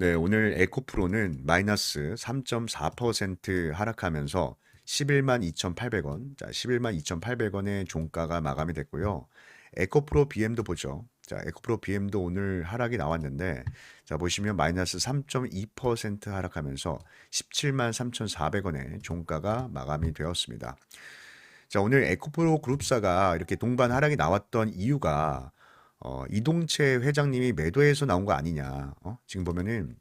네, 오늘 에코프로는 마이너스 3.4% 하락하면서 11만 2,800원, 자, 11만 2,800원의 종가가 마감이 됐고요. 에코프로 BM도 보죠. 자, 에코프로 BM도 오늘 하락이 나왔는데, 자, 보시면 마이너스 3.2% 하락하면서 17만 3,400원의 종가가 마감이 되었습니다. 자, 오늘 에코프로 그룹사가 이렇게 동반 하락이 나왔던 이유가 어, 이동채 회장님이 매도해서 나온 거 아니냐. 어? 지금 보면은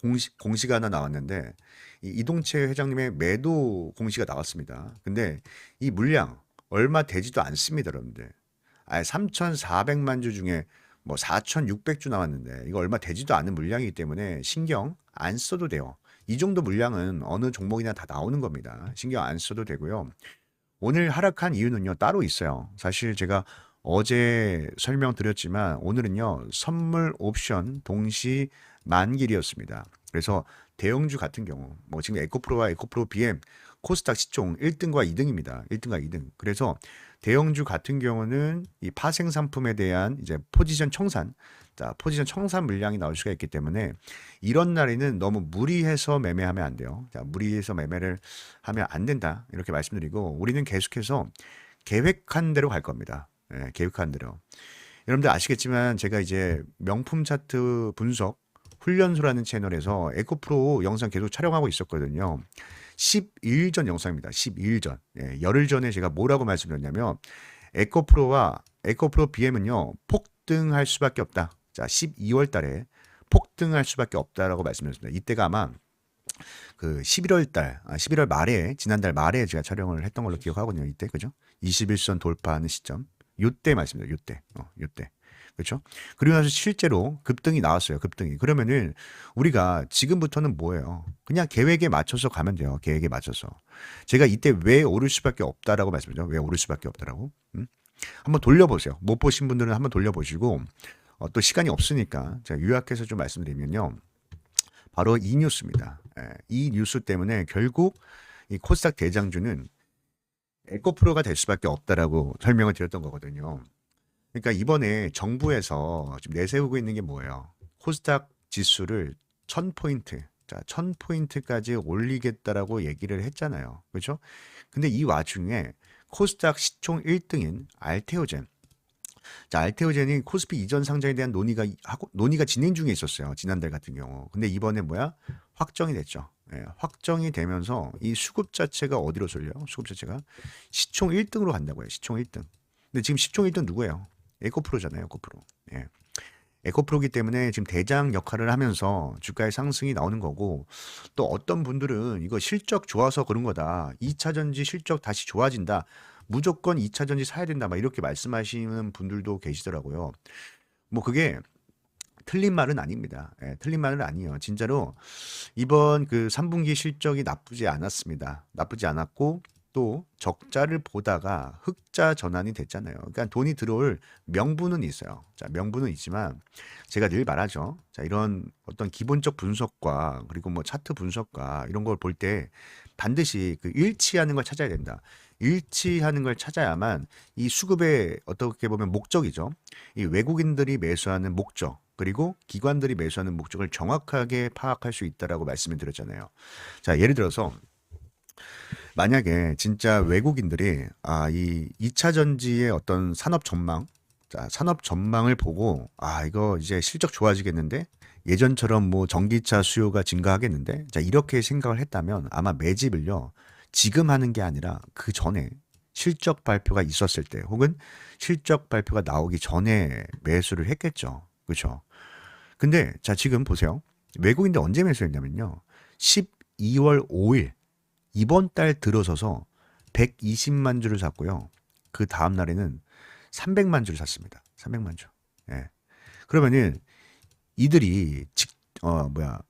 공시, 공시가 하나 나왔는데 이 이동채 회장님의 매도 공시가 나왔습니다. 근데 이 물량 얼마 되지도 않습니다, 여러분들. 아, 3,400만 주 중에 뭐 4,600주 나왔는데 이거 얼마 되지도 않은 물량이기 때문에 신경 안 써도 돼요. 이 정도 물량은 어느 종목이나 다 나오는 겁니다. 신경 안 써도 되고요. 오늘 하락한 이유는요, 따로 있어요. 사실 제가 어제 설명드렸지만 오늘은요, 선물 옵션 동시 만길이었습니다. 그래서 대형주 같은 경우, 뭐 지금 에코프로와 에코프로 BM, 코스닥 시총 1등과 2등입니다. 1등과 2등. 그래서 대형주 같은 경우는 이 파생 상품에 대한 이제 포지션 청산, 자, 포지션 청산 물량이 나올 수가 있기 때문에 이런 날에는 너무 무리해서 매매하면 안 돼요. 자, 무리해서 매매를 하면 안 된다. 이렇게 말씀드리고 우리는 계속해서 계획한 대로 갈 겁니다. 예, 계획한 대로. 여러분들 아시겠지만 제가 이제 명품 차트 분석 훈련소라는 채널에서 에코프로 영상 계속 촬영하고 있었거든요. 10일 전 영상입니다. 10일 전. 예, 열흘 전에 제가 뭐라고 말씀드렸냐면 에코프로와 에코프로 BM은요. 폭등할 수밖에 없다. 자, 12월 달에 폭등할 수밖에 없다라고 말씀드렸습니다. 이때가 아마 그 11월 달, 아, 11월 말에 지난달 말에 제가 촬영을 했던 걸로 기억하거든요. 이때 그죠? 21선 돌파하는 시점. 요때 말씀드려요. 요때. 어, 요때. 그렇죠? 그리고 나서 실제로 급등이 나왔어요. 급등이. 그러면은 우리가 지금부터는 뭐예요? 그냥 계획에 맞춰서 가면 돼요. 계획에 맞춰서. 제가 이때 왜 오를 수밖에 없다라고 말씀드죠. 왜 오를 수밖에 없다라고? 음? 한번 돌려보세요. 못 보신 분들은 한번 돌려보시고 어, 또 시간이 없으니까 제가 요약해서 좀 말씀드리면요. 바로 이 뉴스입니다. 예, 이 뉴스 때문에 결국 이 코스닥 대장주는 에코프로가 될 수밖에 없다라고 설명을 드렸던 거거든요. 그러니까 이번에 정부에서 지금 내세우고 있는 게 뭐예요? 코스닥 지수를 1000포인트, 자, 1000포인트까지 올리겠다라고 얘기를 했잖아요. 그렇죠? 근데 이 와중에 코스닥 시총 1등인 알테오젠. 자, 알테오젠이 코스피 이전 상장에 대한 논의가 하고 논의가 진행 중에 있었어요. 지난달 같은 경우. 근데 이번에 뭐야? 확정이 됐죠. 예, 확정이 되면서 이 수급 자체가 어디로 쏠려요? 수급 자체가 시총 1등으로 간다고요. 시총 1등. 근데 지금 시총 1등 누구예요? 에코프로잖아요. 에코프로. 예. 에코프로기 때문에 지금 대장 역할을 하면서 주가의 상승이 나오는 거고 또 어떤 분들은 이거 실적 좋아서 그런 거다. 2차 전지 실적 다시 좋아진다. 무조건 2차 전지 사야 된다. 막 이렇게 말씀하시는 분들도 계시더라고요. 뭐 그게 틀린 말은 아닙니다. 예, 틀린 말은 아니에요. 진짜로 이번 그 3분기 실적이 나쁘지 않았습니다. 나쁘지 않았고 또 적자를 보다가 흑자 전환이 됐잖아요. 그러니까 돈이 들어올 명분은 있어요. 자, 명분은 있지만 제가 늘 말하죠. 자, 이런 어떤 기본적 분석과 그리고 뭐 차트 분석과 이런 걸 볼 때 반드시 그 일치하는 걸 찾아야 된다. 일치하는 걸 찾아야만 이 수급의 어떻게 보면 목적이죠. 이 외국인들이 매수하는 목적 그리고 기관들이 매수하는 목적을 정확하게 파악할 수 있다라고 말씀을 드렸잖아요. 자, 예를 들어서 만약에 진짜 외국인들이 아, 이 2차 전지의 어떤 산업 전망, 자, 산업 전망을 보고 아, 이거 이제 실적 좋아지겠는데 예전처럼 뭐 전기차 수요가 증가하겠는데 자, 이렇게 생각을 했다면 아마 매집을요. 지금 하는 게 아니라 그 전에 실적 발표가 있었을 때 혹은 실적 발표가 나오기 전에 매수를 했겠죠. 그렇죠? 근데 자, 지금 보세요. 외국인들 언제 매수했냐면요. 12월 5일 이번 달 들어서서 120만 주를 샀고요. 그 다음 날에는 300만 주를 샀습니다. 300만 주. 예. 그러면은 이들이 직, 어, 뭐야.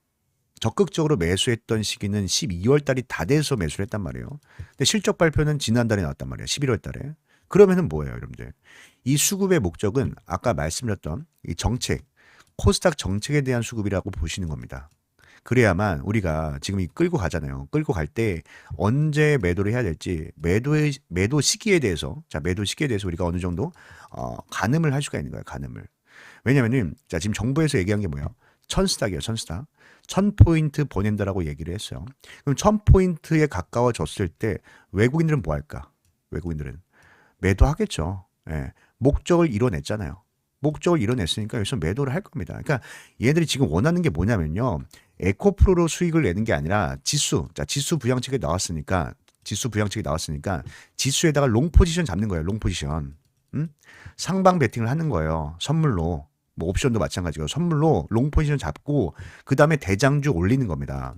적극적으로 매수했던 시기는 12월 달이 다 돼서 매수를 했단 말이에요. 근데 실적 발표는 지난달에 나왔단 말이에요. 11월 달에. 그러면은 뭐예요, 여러분들? 이 수급의 목적은 아까 말씀드렸던 이 정책, 코스닥 정책에 대한 수급이라고 보시는 겁니다. 그래야만 우리가 지금 이 끌고 가잖아요. 끌고 갈 때 언제 매도를 해야 될지 매도의 매도 시기에 대해서 자 매도 시기에 대해서 우리가 어느 정도 어, 가늠을 할 수가 있는 거예요. 가늠을. 왜냐면은 자 지금 정부에서 얘기한 게 뭐예요? 천스닥이에요, 천스닥. 천 포인트 보낸다라고 얘기를 했어요. 그럼 천 포인트에 가까워졌을 때 외국인들은 뭐 할까? 외국인들은 매도하겠죠. 예. 목적을 이뤄냈잖아요. 목적을 이뤄냈으니까 여기서 매도를 할 겁니다. 그러니까 얘들이 지금 원하는 게 뭐냐면요. 에코프로로 수익을 내는 게 아니라 지수. 자, 지수 부양책에 나왔으니까 지수 부양책이 나왔으니까 지수에다가 롱 포지션 잡는 거예요. 롱 포지션. 음? 상방 베팅을 하는 거예요. 선물로. 뭐 옵션도 마찬가지고 선물로 롱 포지션 잡고 그 다음에 대장주 올리는 겁니다.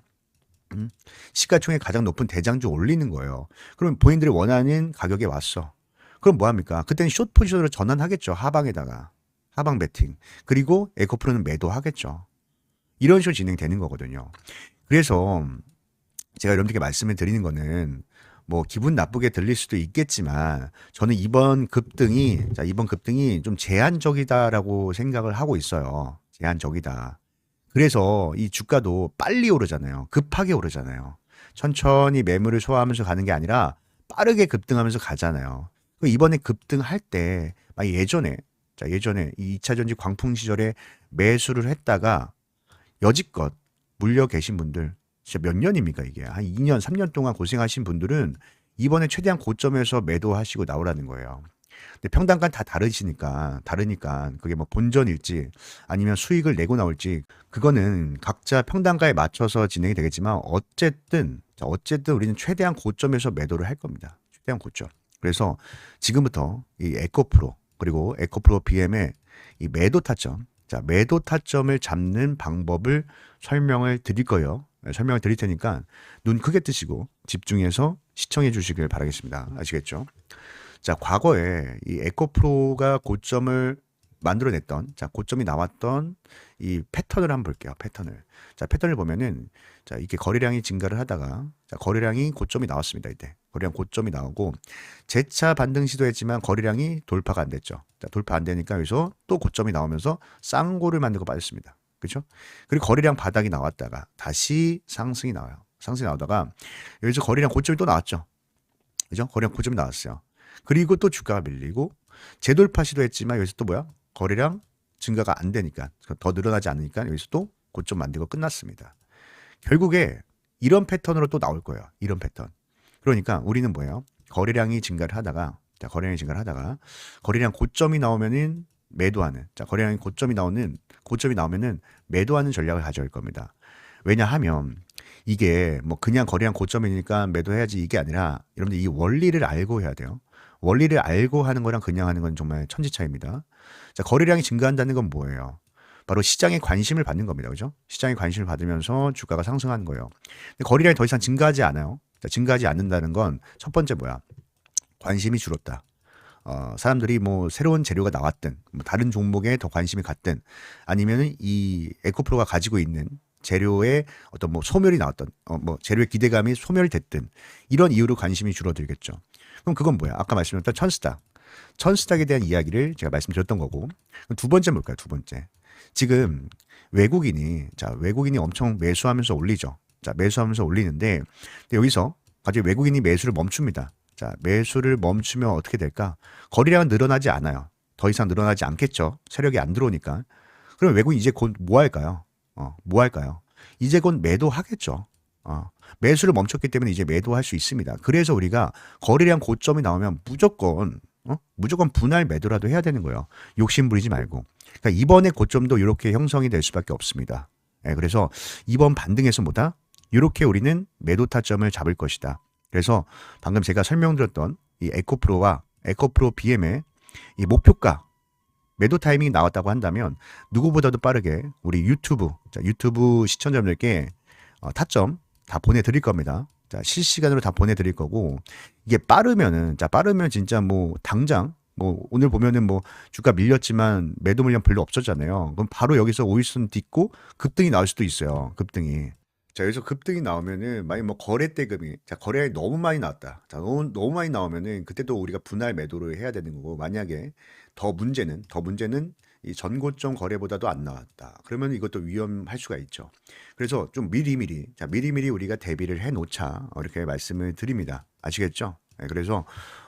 음? 시가총액 가장 높은 대장주 올리는 거예요. 그럼 본인들이 원하는 가격에 왔어. 그럼 뭐 합니까? 그때는 숏 포지션으로 전환하겠죠. 하방에다가. 하방 베팅. 그리고 에코프로는 매도하겠죠. 이런 식으로 진행되는 거거든요. 그래서 제가 여러분들께 말씀을 드리는 거는 뭐 기분 나쁘게 들릴 수도 있겠지만 저는 이번 급등이 자 이번 급등이 좀 제한적이다라고 생각을 하고 있어요. 제한적이다. 그래서 이 주가도 빨리 오르잖아요. 급하게 오르잖아요. 천천히 매물을 소화하면서 가는 게 아니라 빠르게 급등하면서 가잖아요. 그 이번에 급등할 때막 예전에 자 예전에 이 2차 전지 광풍 시절에 매수를 했다가 여지껏 물려 계신 분들 진짜 몇 년입니까 이게 한 2년 3년 동안 고생하신 분들은 이번에 최대한 고점에서 매도하시고 나오라는 거예요. 근데 평단가 다 다르시니까 다르니까 그게 뭐 본전일지 아니면 수익을 내고 나올지 그거는 각자 평단가에 맞춰서 진행이 되겠지만 어쨌든 자, 어쨌든 우리는 최대한 고점에서 매도를 할 겁니다. 최대한 고점. 그래서 지금부터 이 에코프로 그리고 에코프로 BM의 이 매도 타점 자 매도 타점을 잡는 방법을 설명을 드릴 거예요. 네, 설명을 드릴 테니까 눈 크게 뜨시고 집중해서 시청해 주시길 바라겠습니다. 아시겠죠? 자, 과거에 이 에코프로가 고점을 만들어냈던, 자, 고점이 나왔던 이 패턴을 한번 볼게요. 패턴을. 자, 패턴을 보면은, 자, 이렇게 거래량이 증가를 하다가, 자, 거래량이 고점이 나왔습니다. 이때. 거래량 고점이 나오고, 재차 반등 시도했지만 거래량이 돌파가 안 됐죠. 자, 돌파 안 되니까 여기서 또 고점이 나오면서 쌍고를 만들고 빠졌습니다. 그렇죠? 그리고 거래량 바닥이 나왔다가 다시 상승이 나와요. 상승이 나오다가 여기서 거래량 고점이 또 나왔죠. 그죠? 거래량 고점이 나왔어요. 그리고 또 주가가 밀리고 재돌파 시도했지만 여기서 또 뭐야? 거래량 증가가 안 되니까 더 늘어나지 않으니까 여기서 또 고점 만들고 끝났습니다. 결국에 이런 패턴으로 또 나올 거예요. 이런 패턴. 그러니까 우리는 뭐예요? 거래량이 증가를 하다가 자, 거래량이 증가를 하다가 거래량 고점이 나오면은 매도하는 자 거래량이 고점이 나오는 고점이 나오면은 매도하는 전략을 가져올 겁니다. 왜냐하면 이게 뭐 그냥 거래량 고점이니까 매도해야지 이게 아니라 여러분들 이 원리를 알고 해야 돼요. 원리를 알고 하는 거랑 그냥 하는 건 정말 천지 차이입니다. 자 거래량이 증가한다는 건 뭐예요? 바로 시장의 관심을 받는 겁니다. 그죠? 시장의 관심을 받으면서 주가가 상승하는 거예요. 근데 거래량이 더 이상 증가하지 않아요. 자, 증가하지 않는다는 건 첫 번째 뭐야? 관심이 줄었다. 어, 사람들이 뭐 새로운 재료가 나왔든 뭐 다른 종목에 더 관심이 갔든 아니면은 이 에코프로가 가지고 있는 재료의 어떤 뭐 소멸이 나왔던 어, 뭐 재료의 기대감이 소멸됐든 이런 이유로 관심이 줄어들겠죠. 그럼 그건 뭐야? 아까 말씀드렸던 천스닥. 천스닥에 대한 이야기를 제가 말씀드렸던 거고 두 번째 뭘까요? 두 번째. 지금 외국인이 자 외국인이 엄청 매수하면서 올리죠. 자 매수하면서 올리는데 여기서 갑자기 외국인이 매수를 멈춥니다. 자, 매수를 멈추면 어떻게 될까? 거래량은 늘어나지 않아요. 더 이상 늘어나지 않겠죠. 세력이 안 들어오니까. 그럼 외국인 이제 곧 뭐 할까요? 어, 뭐 할까요? 이제 곧 매도하겠죠. 어, 매수를 멈췄기 때문에 이제 매도할 수 있습니다. 그래서 우리가 거래량 고점이 나오면 무조건 어? 무조건 분할 매도라도 해야 되는 거예요. 욕심 부리지 말고. 그러니까 이번에 고점도 이렇게 형성이 될 수밖에 없습니다. 예, 그래서 이번 반등에서 뭐다? 이렇게 우리는 매도 타점을 잡을 것이다. 그래서 방금 제가 설명드렸던 이 에코프로와 에코프로 BM의 이 목표가 매도 타이밍이 나왔다고 한다면 누구보다도 빠르게 우리 유튜브 자, 유튜브 시청자분들께 어, 타점 다 보내드릴 겁니다. 자, 실시간으로 다 보내드릴 거고 이게 빠르면은 자 빠르면 진짜 뭐 당장 뭐 오늘 보면은 뭐 주가 밀렸지만 매도 물량 별로 없었잖아요. 그럼 바로 여기서 오일선 딛고 급등이 나올 수도 있어요. 급등이. 자, 여기서 급등이 나오면은 만약 뭐 거래 대금이 자, 거래량이 너무 많이 나왔다. 자, 너무 너무 많이 나오면은 그때도 우리가 분할 매도를 해야 되는 거고 만약에 더 문제는 더 문제는 이 전고점 거래보다도 안 나왔다. 그러면 이것도 위험할 수가 있죠. 그래서 좀 미리미리 자, 미리미리 우리가 대비를 해 놓자. 이렇게 말씀을 드립니다. 아시겠죠? 네, 그래서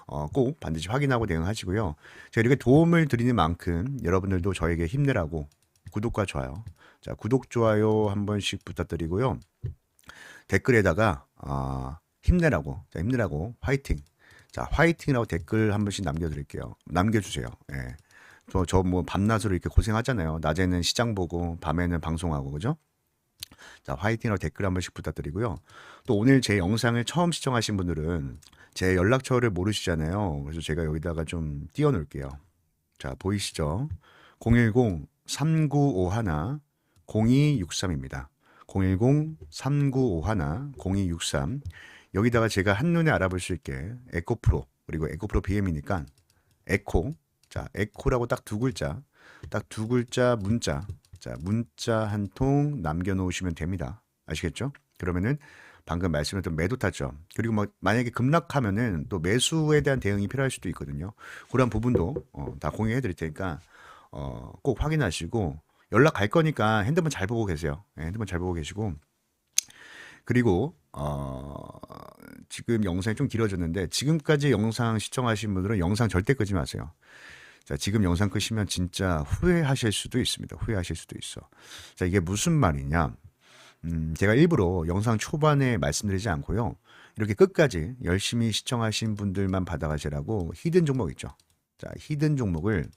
어, 꼭 반드시 확인하고 대응하시고요. 제가 이렇게 도움을 드리는 만큼 여러분들도 저에게 힘내라고 구독과 좋아요. 자, 구독, 좋아요 한 번씩 부탁드리고요. 댓글에다가 아, 힘내라고, 자, 힘내라고, 화이팅. 자, 화이팅이라고 댓글 한 번씩 남겨드릴게요. 남겨주세요. 예. 저, 저뭐 밤낮으로 이렇게 고생하잖아요. 낮에는 시장 보고, 밤에는 방송하고, 그죠? 자, 화이팅이라고 댓글 한 번씩 부탁드리고요. 또 오늘 제 영상을 처음 시청하신 분들은 제 연락처를 모르시잖아요. 그래서 제가 여기다가 좀 띄워 놓을게요. 자, 보이시죠? 010-3951-0263입니다. 010-3951-0263. 여기다가 제가 한눈에 알아볼 수 있게 에코프로, 그리고 에코프로 BM이니까 에코, 자, 에코라고 딱 두 글자, 딱 두 글자 문자, 자, 문자 한 통 남겨놓으시면 됩니다. 아시겠죠? 그러면은 방금 말씀드렸던 매도 타점 그리고 뭐 만약에 급락하면은 또 매수에 대한 대응이 필요할 수도 있거든요. 그런 부분도 어, 다 공유해 드릴 테니까 어, 꼭 확인하시고 연락 갈 거니까 핸드폰 잘 보고 계세요. 예, 핸드폰 잘 보고 계시고 그리고 어, 지금 영상이 좀 길어졌는데 지금까지 영상 시청하신 분들은 영상 절대 끄지 마세요. 자, 지금 영상 끄시면 진짜 후회하실 수도 있습니다. 후회하실 수도 있어. 자, 이게 무슨 말이냐? 음, 제가 일부러 영상 초반에 말씀드리지 않고요. 이렇게 끝까지 열심히 시청하신 분들만 받아가시라고 히든 종목 있죠. 자, 히든 종목을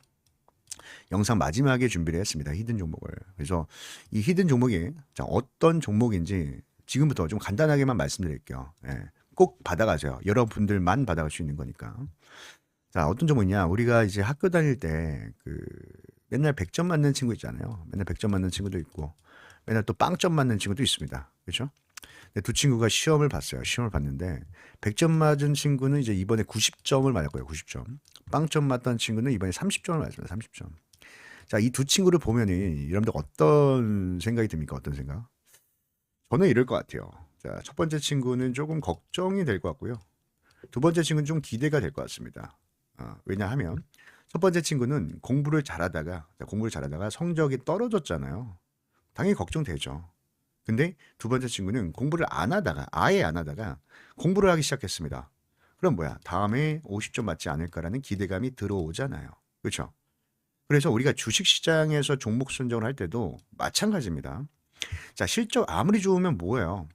영상 마지막에 준비를 했습니다. 히든 종목을. 그래서 이 히든 종목이 자, 어떤 종목인지 지금부터 좀 간단하게만 말씀드릴게요. 예, 꼭 받아가세요. 여러분들만 받아갈 수 있는 거니까. 자, 어떤 종목이냐? 우리가 이제 학교 다닐 때 그 맨날 100점 맞는 친구 있잖아요. 맨날 100점 맞는 친구도 있고 맨날 또 빵점 맞는 친구도 있습니다. 그렇죠? 근데 두 친구가 시험을 봤어요. 시험을 봤는데 100점 맞은 친구는 이제 이번에 90점을 맞았고요. 90점. 빵점 맞던 친구는 이번에 30점을 맞았습니다. 30점. 자, 이 두 친구를 보면은 여러분들 어떤 생각이 듭니까? 어떤 생각? 저는 이럴 것 같아요. 자, 첫 번째 친구는 조금 걱정이 될 것 같고요. 두 번째 친구는 좀 기대가 될 것 같습니다. 어, 왜냐하면 첫 번째 친구는 공부를 잘하다가 자, 공부를 잘하다가 성적이 떨어졌잖아요. 당연히 걱정되죠. 근데 두 번째 친구는 공부를 안 하다가 아예 안 하다가 공부를 하기 시작했습니다. 그럼 뭐야? 다음에 50점 맞지 않을까라는 기대감이 들어오잖아요. 그렇죠? 그래서 우리가 주식 시장에서 종목 선정을 할 때도 마찬가지입니다. 자, 실적 아무리 좋으면 뭐예요?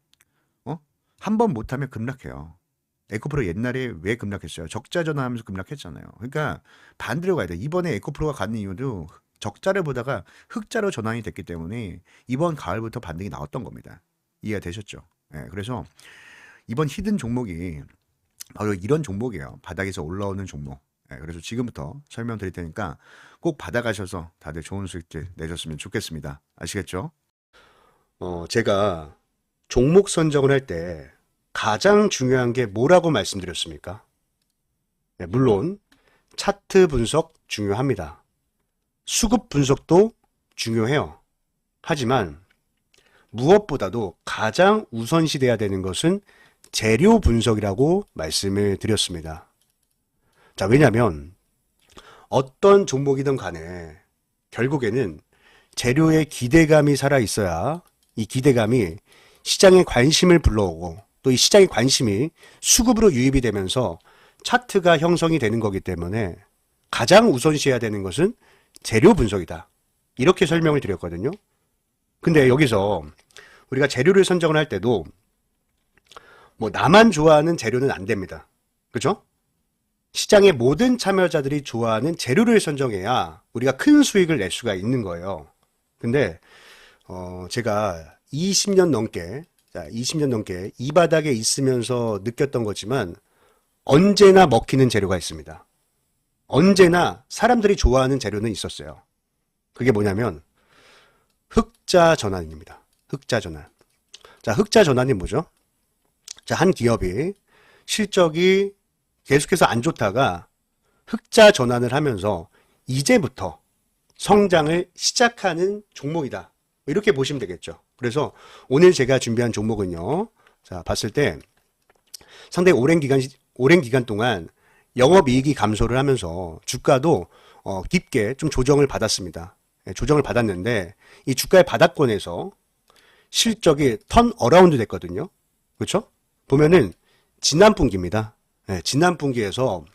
어? 한 번 못하면 급락해요. 에코프로 옛날에 왜 급락했어요? 적자 전환하면서 급락했잖아요. 그러니까 반대로 가야 돼. 이번에 에코프로가 가는 이유도 적자를 보다가 흑자로 전환이 됐기 때문에 이번 가을부터 반등이 나왔던 겁니다. 이해가 되셨죠? 예, 그래서 이번 히든 종목이 바로 이런 종목이에요. 바닥에서 올라오는 종목. 예, 그래서 지금부터 설명드릴 테니까 꼭 받아가셔서 다들 좋은 수익들 내셨으면 좋겠습니다. 아시겠죠? 어, 제가 종목 선정을 할 때 가장 중요한 게 뭐라고 말씀드렸습니까? 네, 물론 차트 분석 중요합니다. 수급 분석도 중요해요. 하지만 무엇보다도 가장 우선시 돼야 되는 것은 재료 분석이라고 말씀을 드렸습니다. 자, 왜냐면 어떤 종목이든 간에 결국에는 재료에 기대감이 살아 있어야 이 기대감이 시장의 관심을 불러오고 또 이 시장의 관심이 수급으로 유입이 되면서 차트가 형성이 되는 거기 때문에 가장 우선시해야 되는 것은 재료 분석이다. 이렇게 설명을 드렸거든요. 근데 여기서 우리가 재료를 선정을 할 때도 뭐 나만 좋아하는 재료는 안 됩니다. 그죠? 시장의 모든 참여자들이 좋아하는 재료를 선정해야 우리가 큰 수익을 낼 수가 있는 거예요. 근데 어 제가 20년 넘게 자, 20년 넘게 이 바닥에 있으면서 느꼈던 거지만 언제나 먹히는 재료가 있습니다. 언제나 사람들이 좋아하는 재료는 있었어요. 그게 뭐냐면 흑자 전환입니다. 흑자 전환. 자, 흑자 전환이 뭐죠? 자, 한 기업이 실적이 계속해서 안 좋다가 흑자 전환을 하면서 이제부터 성장을 시작하는 종목이다. 이렇게 보시면 되겠죠. 그래서 오늘 제가 준비한 종목은요. 자, 봤을 때 상당히 오랜 기간 오랜 기간 동안 영업이익이 감소를 하면서 주가도 어, 깊게 좀 조정을 받았습니다. 예, 조정을 받았는데 이 주가의 바닥권에서 실적이 턴 어라운드 됐거든요. 그렇죠? 보면은 지난 분기입니다. 예, 지난 분기에서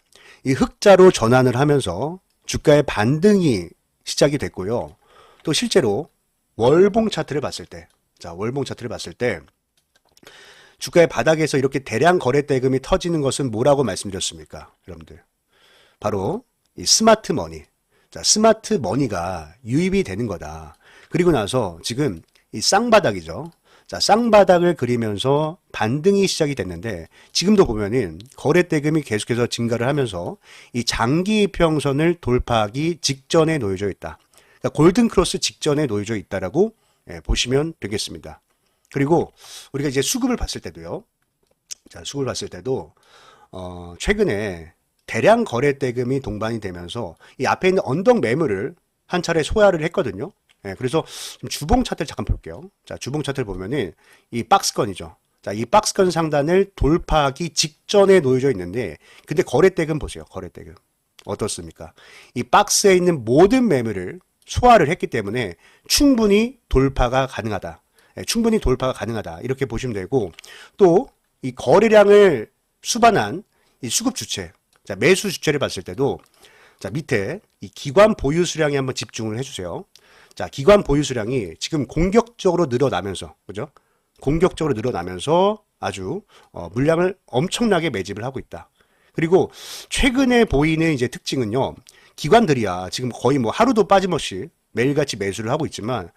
이 흑자로 전환을 하면서 주가의 반등이 시작이 됐고요. 또 실제로 월봉 차트를 봤을 때, 자, 월봉 차트를 봤을 때, 주가의 바닥에서 이렇게 대량 거래 대금이 터지는 것은 뭐라고 말씀드렸습니까? 여러분들. 바로 이 스마트 머니. 자, 스마트 머니가 유입이 되는 거다. 그리고 나서 지금 이 쌍바닥이죠. 자, 쌍바닥을 그리면서 반등이 시작이 됐는데 지금도 보면은 거래 대금이 계속해서 증가를 하면서 이 장기 이평선을 돌파하기 직전에 놓여져 있다. 그러니까 골든 크로스 직전에 놓여져 있다라고 예, 보시면 되겠습니다. 그리고 우리가 이제 수급을 봤을 때도요. 자, 수급을 봤을 때도 어, 최근에 대량 거래 대금이 동반이 되면서 이 앞에 있는 언덕 매물을 한 차례 소화를 했거든요. 예, 그래서 좀 주봉 차트를 잠깐 볼게요. 자, 주봉 차트를 보면은 이 박스권이죠. 자, 이 박스권 상단을 돌파하기 직전에 놓여져 있는데, 근데 거래 대금 보세요. 거래 대금. 어떻습니까? 이 박스에 있는 모든 매물을 소화를 했기 때문에 충분히 돌파가 가능하다. 예, 충분히 돌파가 가능하다. 이렇게 보시면 되고, 또 이 거래량을 수반한 이 수급 주체, 자, 매수 주체를 봤을 때도 자, 밑에 이 기관 보유 수량에 한번 집중을 해주세요. 자, 기관 보유 수량이 지금 공격적으로 늘어나면서, 그죠? 공격적으로 늘어나면서 아주 어, 물량을 엄청나게 매집을 하고 있다. 그리고 최근에 보이는 이제 특징은요, 기관들이야 지금 거의 뭐 하루도 빠짐없이 매일같이 매수를 하고 있지만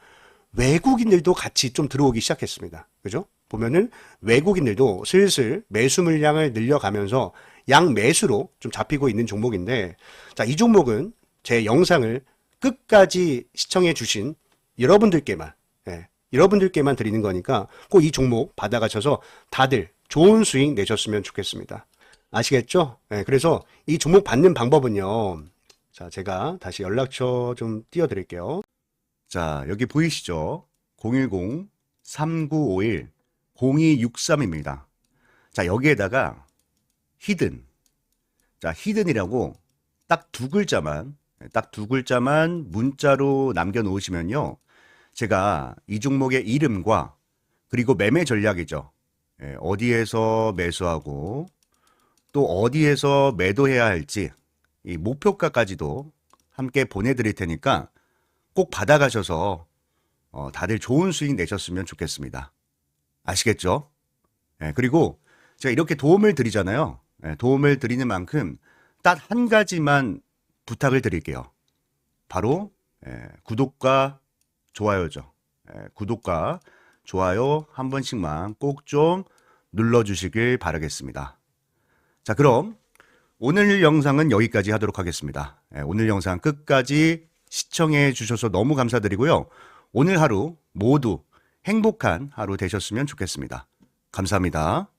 외국인들도 같이 좀 들어오기 시작했습니다. 그죠? 보면은 외국인들도 슬슬 매수 물량을 늘려가면서 양 매수로 좀 잡히고 있는 종목인데, 자, 이 종목은 제 영상을 끝까지 시청해 주신 여러분들께만, 예, 여러분들께만 드리는 거니까 꼭 이 종목 받아가셔서 다들 좋은 수익 내셨으면 좋겠습니다. 아시겠죠? 예, 그래서 이 종목 받는 방법은요. 자, 제가 다시 연락처 좀 띄워 드릴게요. 자, 여기 보이시죠? 010-3951-0263입니다. 자, 여기에다가 히든. 자, 히든이라고 딱 두 글자만, 딱 두 글자만 문자로 남겨 놓으시면요. 제가 이 종목의 이름과 그리고 매매 전략이죠. 예, 어디에서 매수하고 또 어디에서 매도해야 할지 이 목표가까지도 함께 보내드릴 테니까 꼭 받아가셔서 어, 다들 좋은 수익 내셨으면 좋겠습니다. 아시겠죠? 예, 그리고 제가 이렇게 도움을 드리잖아요. 예, 도움을 드리는 만큼 딱 한 가지만 부탁을 드릴게요. 바로 예, 구독과 좋아요죠. 예, 구독과 좋아요 한 번씩만 꼭 좀 눌러주시길 바라겠습니다. 자, 그럼 오늘 영상은 여기까지 하도록 하겠습니다. 예, 오늘 영상 끝까지 시청해 주셔서 너무 감사드리고요. 오늘 하루 모두 행복한 하루 되셨으면 좋겠습니다. 감사합니다.